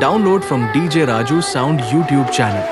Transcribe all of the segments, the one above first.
Download from DJ Raju Sound YouTube channel.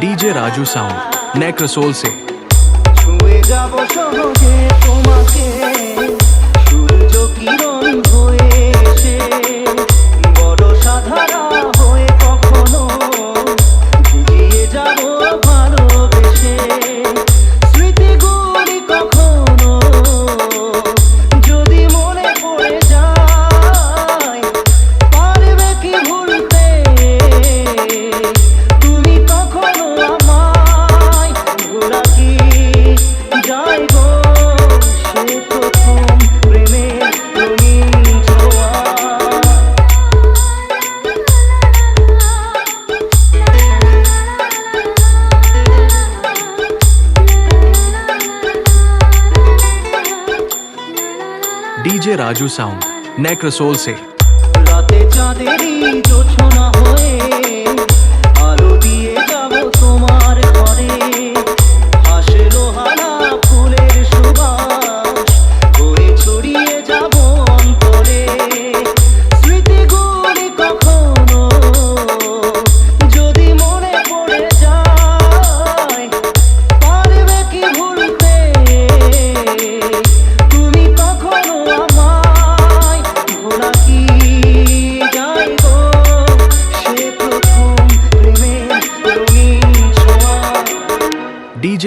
DJ Raju sound नेक्रोसोल से। छुए जाबो DJ Raju sound नेक्रसोल से। जो छूना हो।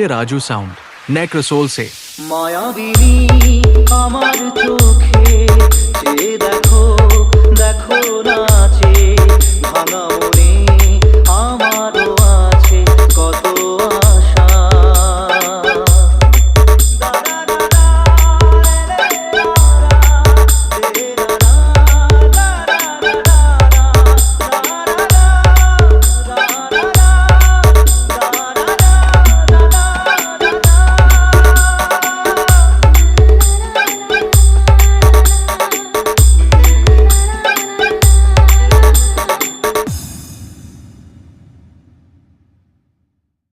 डीजे राजू साउंड नेक रसोल से। माया बीवी আমার চোখে देखो देखो।